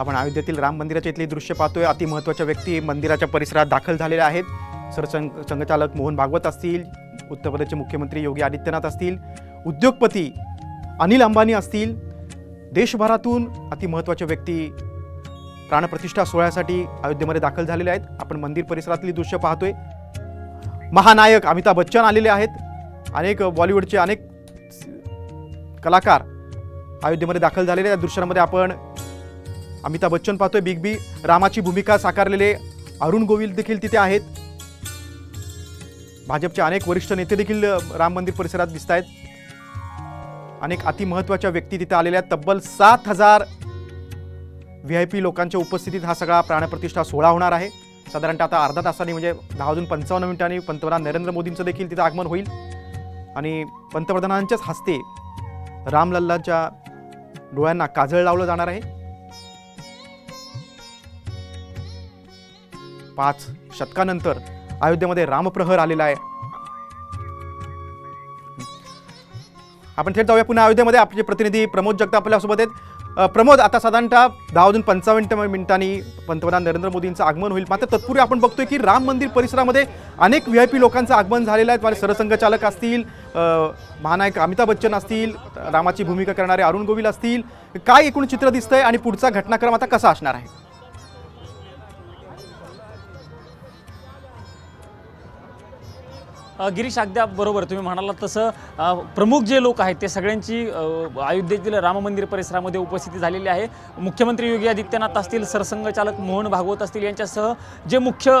आपण अयोध्येतील राम मंदिराच्या इथली दृश्य पाहतोय. अति महत्त्वाच्या व्यक्ती मंदिराच्या परिसरात दाखल झालेल्या आहेत. सरसंघ संघचालक मोहन भागवत असतील उत्तर प्रदेशचे मुख्यमंत्री योगी आदित्यनाथ असतील उद्योगपती अनिल अंबानी असतील. देशभरातून अति महत्त्वाच्या व्यक्ती प्राणप्रतिष्ठा सोहळ्यासाठी अयोध्येमध्ये दाखल झालेले आहेत. आपण मंदिर परिसरातली दृश्य पाहतोय. महानायक अमिताभ बच्चन आलेले आहेत. अनेक बॉलिवूडचे अनेक कलाकार अयोध्येमध्ये दाखल झालेले या दृश्यांमध्ये आपण अमिताभ बच्चन पाहतोय. बिग बी रामाची भूमिका साकारलेले अरुण गोविल देखील तिथे आहेत. भाजपचे अनेक वरिष्ठ नेते देखील राम मंदिर परिसरात दिसत आहेत. अनेक अतिमहत्वाच्या व्यक्ती तिथे आलेल्या आहेत. तब्बल सात हजार व्ही आय पी लोकांच्या उपस्थितीत हा सगळा प्राणप्रतिष्ठा सोहळा होणार आहे. साधारणतः आता अर्धा तासाने म्हणजे दहा वाजून पंचावन्न मिनिटांनी पंतप्रधान नरेंद्र मोदींचं देखील तिथं आगमन होईल. आणि पंतप्रधानांच्याच हस्ते रामलल्लाच्या डोळ्यांना काजळ लावलं जाणार आहे. पाच शतकानंतर अयोध्येमध्ये रामप्रहर आलेला आहे. आपण थेट जाऊया पुन्हा अयोध्येमध्ये. आपले प्रतिनिधी प्रमोद जगताप आपल्यासोबत आहेत. प्रमोद आता साधारणतः दहा वाजून पंचावन्न मिनिटांनी पंतप्रधान नरेंद्र मोदींचं आगमन होईल. मात्र तत्पूर्वी आपण बघतोय की राम मंदिर परिसरामध्ये अनेक व्ही आय पी लोकांचं आगमन झालेलं आहे. माझे सरसंघचालक असतील महानायक अमिताभ बच्चन असतील रामाची भूमिका करणारे अरुण गोविल असतील. काय एकूण चित्र दिसतंय आणि पुढचा घटनाक्रम आता कसा असणार आहे? गिरीश अगदी बरोबर. तुम्ही म्हणालात तसं. प्रमुख जे लोक आहेत ते सगळ्यांची अयोध्येतील राम मंदिर परिसरामध्ये उपस्थिती झालेली आहे. मुख्यमंत्री योगी आदित्यनाथ असतील सरसंघचालक मोहन भागवत असतील यांच्यासह जे मुख्य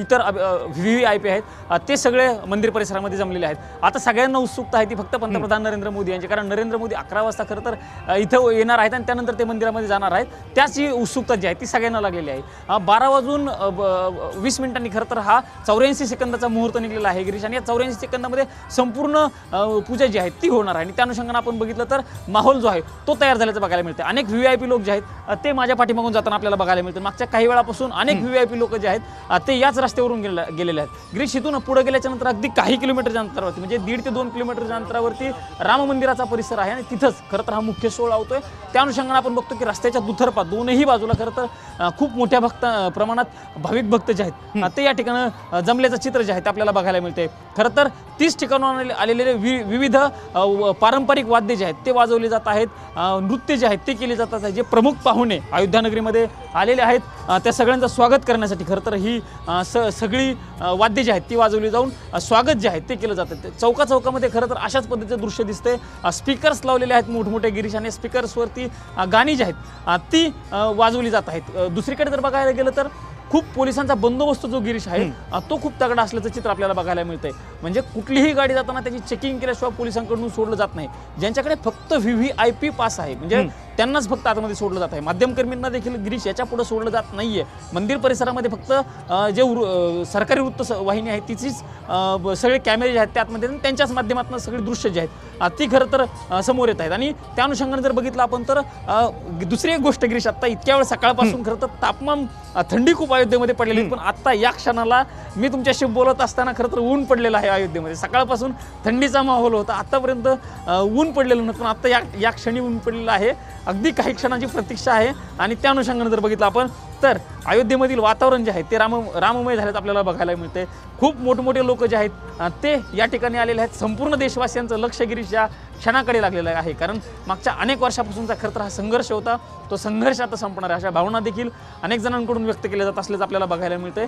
इतर व्ही व्ही आय पी आहेत ते सगळे मंदिर परिसरामध्ये जमलेले आहेत. आता सगळ्यांना उत्सुकता आहे ती फक्त पंतप्रधान नरेंद्र मोदी यांची. कारण नरेंद्र मोदी अकरा वाजता खरं तर इथं येणार आहेत आणि त्यानंतर ते मंदिरामध्ये जाणार आहेत. त्याच जी उत्सुकता जी आहे ती सगळ्यांना लागलेली आहे. बारा वाजून वीस मिनिटांनी खरं तर हा चौऱ्याऐंशी सेकंदाचा मुहूर्त निघलेला आहे. गिरीश आणि या चौऱ्याऐंशी सेकंदामध्ये संपूर्ण पूजा जी आहे ती होणार आहे. आणि त्या अनुषंगानं आपण बघितलं तर माहोल जो आहे तो तयार झाल्याचं बघायला मिळते अनेक व्ही आय पी लोक जे आहेत ते माझ्या पाठीमागून जाताना आपल्याला बघायला मिळते मागच्या काही वेळापासून अनेक व्ही आय पी लोक जे आहेत ते याच रस्त्यावरून गेले गेलेले आहेत. गिरीश इथून पुढे गेल्याच्यानंतर अगदी काही किलोमीटरच्या अंतरावरती म्हणजे दीड ते दोन किलोमीटरच्या अंतरावरती राम मंदिराचा परिसर आहे आणि तिथंच खरं तर हा मुख्य सोहळा होतोय. त्या अनुषंगानं आपण बघतो की रस्त्याच्या दुथरपा दोनही बाजूला खरं तर खूप मोठ्या भक्त प्रमाणात भाविक भक्त जे आहेत ते या ठिकाणी जमल्याचं चित्र जे आहे ते आपल्याला बघायला मिळते खरं तर तीस ठिकाणून आलेले वि विविध व- पारंपरिक वाद्य जे आहेत ते वाजवले जात आहेत. नृत्य जे आहेत ते केले जातात जे प्रमुख पाहुणे अयोध्यानगरीमध्ये आलेले आहेत त्या सगळ्यांचं स्वागत करण्यासाठी खरं तर ही स सगळी वाद्य जी आहेत ती वाजवली जाऊन स्वागत जे आहे ते केलं जातं. ते चौका चौकामध्ये खरं तर अशाच पद्धतीचं दृश्य दिसते स्पीकर्स लावलेले आहेत मोठमोठे गिरीशाने. स्पीकर्सवरती गाणी जी आहेत ती वाजवली जात आहेत. दुसरीकडे जर बघायला गेलं तर खूप पोलिसांचा बंदोबस्त जो गिरीश आहे तो खूप तगडा असल्याचं चित्र आपल्याला बघायला मिळतंय. म्हणजे कुठलीही गाडी जाताना त्याची चेकिंग केल्याशिवाय पोलिसांकडून सोडलं जात नाही. ज्यांच्याकडे फक्त V V I P pass आहे म्हणजे त्यांनाच फक्त आतमध्ये सोडलं जात आहे. माध्यमकर्मींना देखील गिरीश याच्यापुढे सोडलं जात नाहीये. मंदिर परिसरामध्ये फक्त जे सरकारी वृत्त वाहिनी आहे तिचीच सगळे कॅमेरे जे आहेत त्यातमध्ये त्यांच्याच माध्यमातून सगळी दृश्य जे आहेत ती खरं तर समोर येत आहेत. आणि त्या अनुषंगाने जर बघितलं आपण तर दुसरी एक गोष्ट गिरीश आता इतक्या वेळ सकाळपासून खरं तर तापमान थंडी खूप अयोध्येमध्ये पडलेली आहे. पण आता या क्षणाला मी तुमच्याशी बोलत असताना खरं तर ऊन पडलेलं आहे अयोध्येमध्ये. सकाळपासून थंडीचा माहोल होता. आतापर्यंत अ, ऊन पडलेलं नव्हतं. पण आता या या क्षणी ऊन पडलेलं आहे. अगदी काही क्षणांची प्रतीक्षा आहे. आणि त्या अनुषंगाने जर बघितलं आपण तर अयोध्येमधील वातावरण जे आहे ते राम राममय झाल्याचं आपल्याला बघायला मिळते खूप मोठमोठे लोक जे आहेत ते या ठिकाणी आलेले आहेत. संपूर्ण देशवासियांचं लक्ष गिरीश क्षणाकडे लागलेलं आहे. कारण मागच्या अनेक वर्षापासूनचा खरं तर हा संघर्ष होता. तो संघर्ष आता संपणार आहे. अशा भावना देखील अनेक जणांकडून व्यक्त केल्या जात असल्याचं आपल्याला बघायला मिळते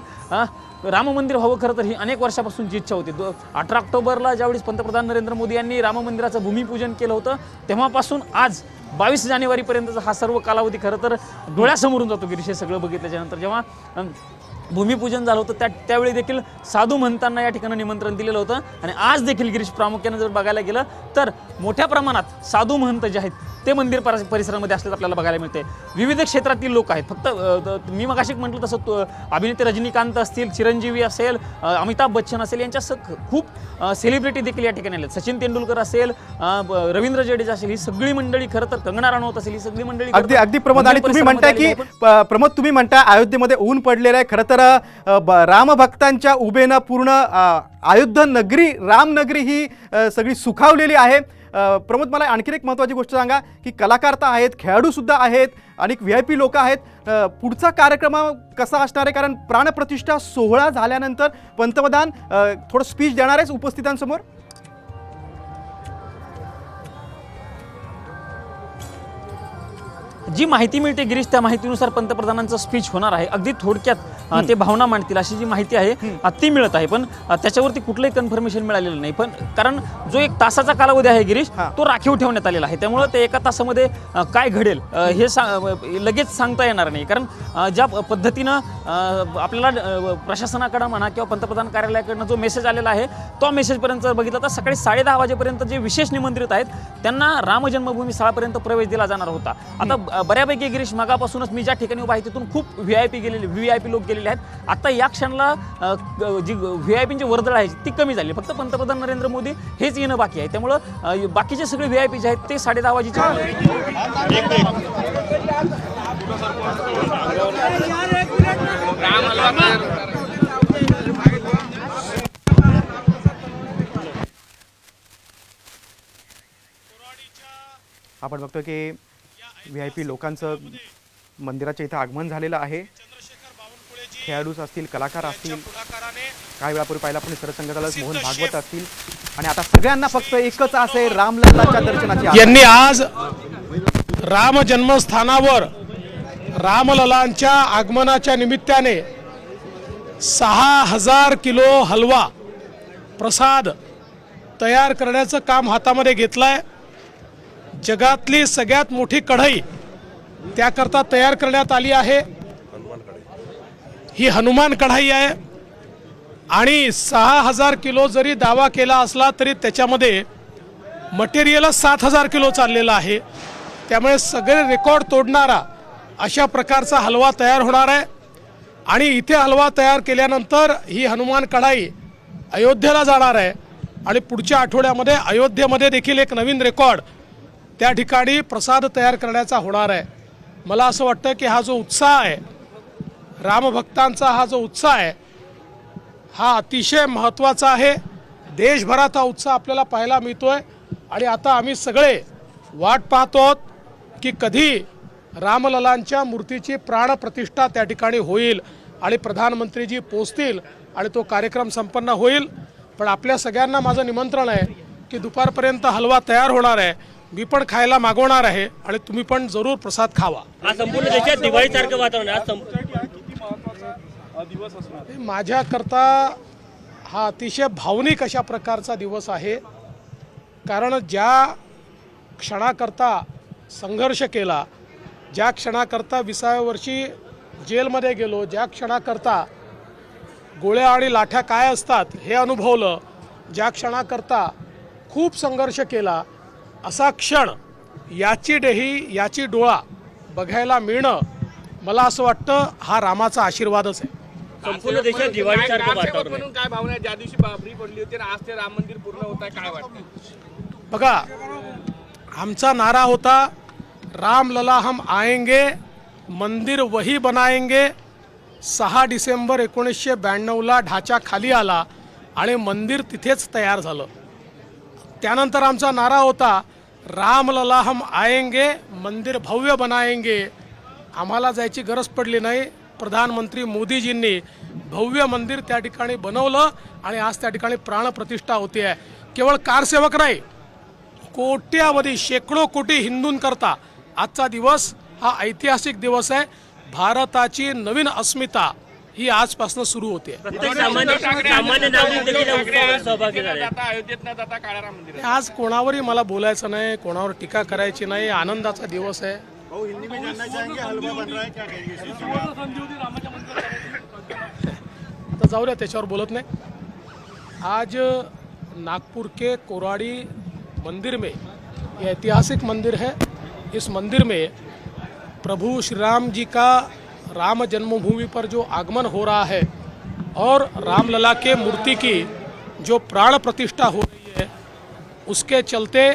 राम मंदिर व्हावं खरं तर ही अनेक वर्षापासूनची इच्छा होती. दो अठरा ऑक्टोबरला ज्यावेळेस पंतप्रधान नरेंद्र मोदी यांनी राम मंदिराचं भूमिपूजन केलं होतं तेव्हापासून आज बावीस जानेवारीपर्यंतचा हा सर्व कालावधी खरं तर डोळ्यासमोरून जातो गिरीश. हे सगळं बघितल्याच्यानंतर जेव्हा भूमिपूजन झालं होतं. त्या त्यावेळी देखील साधू महंतांना या ठिकाणी निमंत्रण दिलेलं होतं. आणि आज देखील गिरीश प्रामुख्यानं जर बघायला गेलं तर मोठ्या प्रमाणात साधू महंत जे आहेत ते मंदिर परि- परिसरामध्ये असल्याचं आपल्याला बघायला मिळते विविध क्षेत्रातील लोक आहेत. फक्त मी मग म्हटलं तसं तो- अभिनेते रजनीकांत असतील चिरंजीवी असेल अमिताभ बच्चन असेल यांच्या खूप सेलिब्रिटी देखील या ठिकाणी आले सचिन तेंडुलकर असेल रवींद्र जडेजा असेल ही सगळी मंडळी खरं तर कंगना राणौत असेल ही सगळी मंडळी अगदी अगदी प्रमोद आणि तुम्ही म्हणताय की प्रमोद तुम्ही म्हणताय अयोध्येमध्ये ऊन पडलेलं आहे खरं तर तर रामभक्तांच्या उभेनं पूर्ण अयोध्या नगरी रामनगरी ही सगळी सुखावलेली आहे. प्रमोद मला आणखीन एक महत्त्वाची गोष्ट सांगा की कलाकार तर आहेत खेळाडूसुद्धा आहेत आणि व्ही आय पी लोक आहेत. पुढचा कार्यक्रम कसा असणार आहे? कारण प्राणप्रतिष्ठा सोहळा झाल्यानंतर पंतप्रधान थोडं स्पीच देणार आहेच उपस्थितांसमोर? जी माहिती मिळते गिरीश त्या माहितीनुसार पंतप्रधानांचं स्पीच होणार आहे. अगदी थोडक्यात ते भावना मांडतील अशी जी माहिती आहे ती मिळत आहे. पण त्याच्यावरती कुठलंही कन्फर्मेशन मिळालेलं नाही. पण कारण जो एक तासाचा कालावधी आहे गिरीश. तो राखीव ठेवण्यात आलेला आहे. त्यामुळं ते एका तासामध्ये काय घडेल हे सा लगेच सांगता येणार नाही. कारण ज्या पद्धतीनं आपल्याला प्रशासनाकडं म्हणा किंवा पंतप्रधान कार्यालयाकडनं जो मेसेज आलेला आहे तो मेसेजपर्यंत बघितलं तर सकाळी साडेदहा वाजेपर्यंत जे विशेष निमंत्रित आहेत त्यांना राम जन्मभूमी स्थळापर्यंत प्रवेश दिला जाणार होता. आता बऱ्यापैकी गिरीश मागापासूनच मी ज्या ठिकाणी उभा आहे तिथून खूप व्ही आय पी गेलेले व्ही आय पी लोक गेलेले आहेत. आता या क्षणाला जी व्ही आय पीची वर्दळ आहे ती कमी झाली. फक्त पंतप्रधान नरेंद्र मोदी हेच येणं बाकी आहे. त्यामुळं बाकीचे सगळे व्ही आय पी जे आहेत ते साडे दहा वाजेच्या आपण बघतो की व्ही आय पी लोकांचं मंदिराच्या इथं आगमन झालेलं आहे. खेळाडूच असतील कलाकार असतील काही वेळापूर्वी पाहिला आपण सरसंघचालक मोहन भागवत असतील. आणि आता सगळ्यांना फक्त एकच आहे रामलल्लाच्या दर्शनाची आहे. यांनी आज राम जन्मस्थानावर रामललांच्या आगमनाच्या निमित्ताने सहा हजार किलो हलवा प्रसाद तयार करण्याचं काम हातामध्ये घेतलंय. जगातली सगळ्यात मोठी कढई त्याकरता तयार करण्यात आली आहे. ही हनुमान कढाई आहे. आणि सहा हजार किलो जरी दावा केला असला तरी त्याच्यामध्ये मटेरियलच सात हजार किलो चाललेलं आहे. त्यामुळे सगळे रेकॉर्ड तोडणारा अशा प्रकारचा हलवा तयार होणार आहे. आणि इथे हलवा तयार केल्यानंतर ही हनुमान कढाई अयोध्येला जाणार आहे. आणि पुढच्या आठवड्यामध्ये अयोध्येमध्ये देखील एक नवीन रेकॉर्ड त्या ठिकाणी प्रसाद तयार करण्याचा होणार आहे. मला असं वाटतं की हा जो उत्साह आहे रामभक्तांचा हा जो उत्साह आहे हा अतिशय महत्त्वाचा आहे. देशभरात हा उत्साह आपल्याला पाहायला मिळतो आहे आणि आता आम्ही सगळे वाट पाहतो आहोत की कधी रामललांच्या मूर्तीची प्राणप्रतिष्ठा त्या ठिकाणी होईल आणि प्रधानमंत्रीजी पोचतील आणि तो कार्यक्रम संपन्न होईल. पण आपल्या सगळ्यांना माझं निमंत्रण आहे की दुपारपर्यंत हलवा तयार होणार आहे. मी पण खायला मागवणार आहे आणि तुम्ही पण जरूर प्रसाद खावा. आज संपूर्ण देशात दिवाळीसारखं वातावरण आहे. आज माझ्याकरता हा अतिशय भावनिक अशा प्रकारचा दिवस आहे. कारण ज्या क्षणाकरता संघर्ष केला ज्या क्षणाकरता विसाव्या वर्षी जेलमध्ये गेलो ज्या क्षणाकरता गोळ्या आणि लाठ्या काय असतात हे अनुभवलं ज्या क्षणाकरता खूप संघर्ष केला असा क्षण याची डेही याची डोळा बघायला मिळणं मला असं वाटतं हा रामाचा आशीर्वादच आहे. संपूर्ण देशात दिवाळीसारखं वातावरण म्हणून काय भावना आहे? ज्या दिवशी बाबरी पडली होती आणि आज ते राम मंदिर पूर्ण होत आहे काय वाटतं? बघा आमचा नारा होता राम लला हम आएंगे मंदिर वही बनाएंगे सहा डिसेंबर एकोणीसशे ब्याण्णवला ढाचा खाली आला आणि मंदिर तिथेच तयार झालं. त्यानंतर आमचा नारा होता राम ललाहम आएंगे मंदिर भव्य बनाएंगे. आम्हाला जायची गरज पडली नाही. प्रधानमंत्री मोदीजींनी भव्य मंदिर त्या ठिकाणी बनवलं आणि आज त्या ठिकाणी प्राणप्रतिष्ठा होते. आहे केवळ कारसेवक नाही कोट्यावधी शेकडो कोटी हिंदूंकरता आजचा दिवस हा ऐतिहासिक दिवस आहे. भारताची नवीन अस्मिता. ही आजपासून सुरू होते. प्रत्येक सामान्य सामान्य नागरिक देखील या उत्सवात सहभागी झाले. जाता अयोध्येत न जाता काळा राम मंदिर आज कोणावरही मला बोलायचं नाही कोणावर टीका करायची नाही आनंदाचा दिवस आहे. तर जाऊ द्या त्याच्यावर बोलत नाही. आज नागपुर के कोराड़ी मंदिर में यह ऐतिहासिक मंदिर है। इस मंदिर में प्रभु श्री राम जी का राम जन्मभूमि पर जो आगमन हो रहा है और रामलला के मूर्ति की जो प्राण प्रतिष्ठा हो रही है, उसके चलते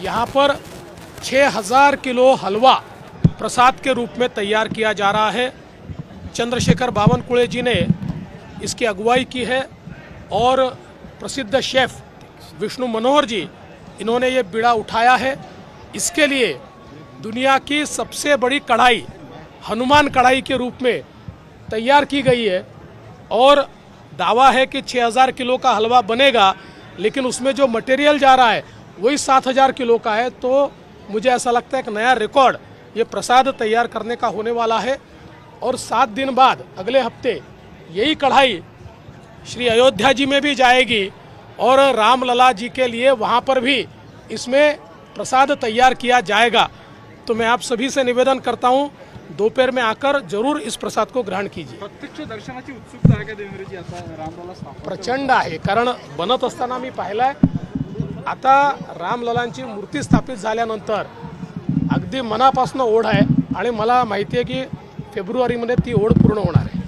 यहाँ पर 6000 किलो हलवा प्रसाद के रूप में तैयार किया जा रहा है। चंद्रशेखर बावनकुळे जी ने इसकी अगुवाई की है और प्रसिद्ध शेफ विष्णु मनोहर जी, इन्होंने ये बीड़ा उठाया है। इसके लिए दुनिया की सबसे बड़ी कढ़ाई हनुमान कढ़ाई के रूप में तैयार की गई है। और दावा है कि 6000 किलो का हलवा बनेगा, लेकिन उसमें जो मटेरियल जा रहा है, वही 7000 किलो का है। तो मुझे ऐसा लगता है एक नया रिकॉर्ड ये प्रसाद तैयार करने का होने वाला है। और सात दिन बाद, अगले हफ़्ते, यही कढ़ाई श्री अयोध्या जी में भी जाएगी और रामलला जी के लिए वहाँ पर भी इसमें प्रसाद तैयार किया जाएगा। तो मैं आप सभी से निवेदन करता हूँ दोपहर में आकर जरूर इस प्रसाद को ग्रहण कीजिए। प्रत्यक्ष दर्शनाची उत्सुकता आहे का देवेंद्रजी? आता रामलाला स्थापना प्रचंड आहे कारण बनत असताना मी पाहिलाय आता रामललांची मूर्ती स्थापित झाल्यानंतर अगदी मनापासून ओढ आहे आणि मला माहिती आहे की फेब्रुवारीमध्ये ती ओढ पूर्ण होणार आहे.